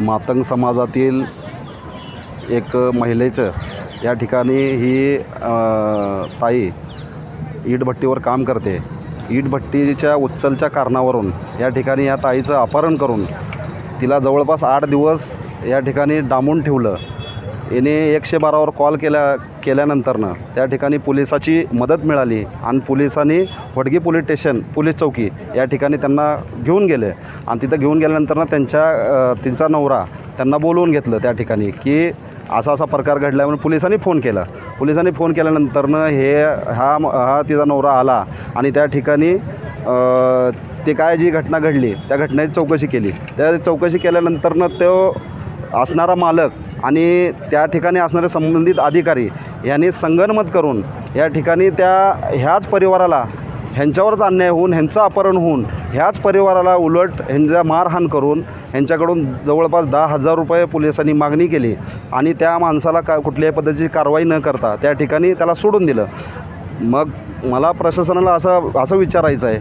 मातंग समाजातील एक महिलेचं या ठिकाणी ही ताई ईटभट्टीवर काम करते. ईटभट्टीच्या उच्चलच्या कारणावरून या ठिकाणी या ताईचं अपहरण करून तिला जवळपास आठ दिवस या ठिकाणी डांबून ठेवलं. याने एकशे बारावर कॉल केल्या केल्यानंतरनं त्या ठिकाणी पोलिसाची मदत मिळाली आणि पोलिसांनी वडगी पोलीस स्टेशन पोलीस चौकी या ठिकाणी त्यांना घेऊन गेले. आणि तिथं घेऊन गेल्यानंतरनं त्यांच्या त्यांचा तिचा नवरा त्यांना बोलवून घेतलं त्या ठिकाणी की असा असा प्रकार घडला म्हणून पोलिसांनी फोन केला. पोलिसांनी फोन केल्यानंतरनं हे हा हा तिचा नवरा आला आणि त्या ठिकाणी ते काय जी घटना घडली त्या घटनेची चौकशी केली. त्या चौकशी केल्यानंतरनं तो असणारा मालक आणि त्या ठिकाणी असणारे संबंधित अधिकारी यांनी संगनमत करून या ठिकाणी त्या ह्याच परिवाराला ह्यांच्यावरच अन्याय होऊन ह्यांचं अपहरण होऊन ह्याच परिवाराला उलट ह्यांचा मारहाण करून ह्यांच्याकडून जवळपास दहा हजार रुपये पोलिसांनी मागणी केली आणि त्या माणसाला का कुठल्याही पद्धतीची कारवाई न करता त्या ठिकाणी त्याला सोडून दिलं. मग मला प्रशासनाला असं असं विचारायचं आहे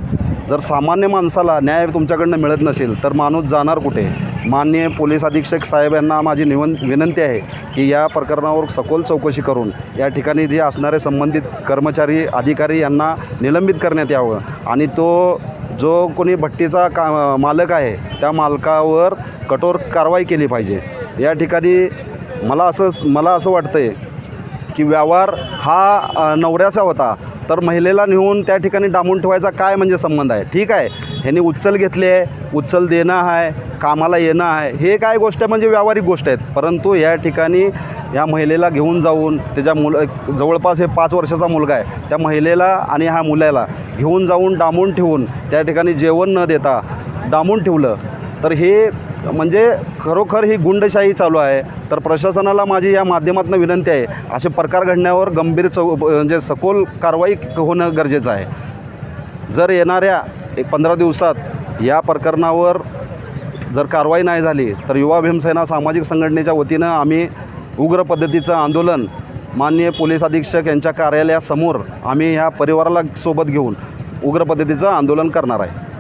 जर सामान्य माणसाला न्याय तुमच्याकडनं मिळत नसेल तर माणूस जाणार कुठे? माननीय पोलीस अधीक्षक साहेब यांना माझी निवन विनंती आहे की या प्रकरणावर सखोल चौकशी करून या ठिकाणी जे असणारे संबंधित कर्मचारी अधिकारी यांना निलंबित करण्यात यावं. आणि तो जो कोणी भट्टीचा का मालक आहे त्या मालकावर कठोर कारवाई केली पाहिजे. या ठिकाणी मला असं मला असं वाटतं आहे की व्यवहार हा नवऱ्याचा होता. तर महिलेला नेऊन त्या ठिकाणी डांबून ठेवायचा काय म्हणजे संबंध आहे? ठीक आहे. ह्यांनी उचल घेतली आहे. उचल देणं आहे. कामाला येणं आहे. हे काय गोष्ट म्हणजे व्यावहारिक गोष्ट आहेत. परंतु या ठिकाणी ह्या महिलेला घेऊन जाऊन त्याच्या मुल जवळपास हे पाच वर्षाचा मुलगा आहे. त्या महिलेला आणि ह्या मुलाला घेऊन जाऊन डांबून ठेवून त्या ठिकाणी जेवण न देता डांबून ठेवलं. तर हे म्हणजे खरोखर ही गुंडशाही चालू आहे. तर प्रशासनाला माझी या माध्यमातून विनंती आहे असे प्रकार घडण्यावर गंभीर चौ म्हणजे सखोल कारवाई होणं गरजेचं आहे. जर येणाऱ्या एक पंधरा दिवसात या प्रकरणावर जर कारवाई नाही झाली तर युवा भीमसेना सामाजिक संघटनेच्या वतीनं आम्ही उग्र पद्धतीचं आंदोलन माननीय पोलीस अधीक्षक यांच्या कार्यालयासमोर आम्ही ह्या परिवाराला सोबत घेऊन उग्र पद्धतीचं आंदोलन करणार आहे.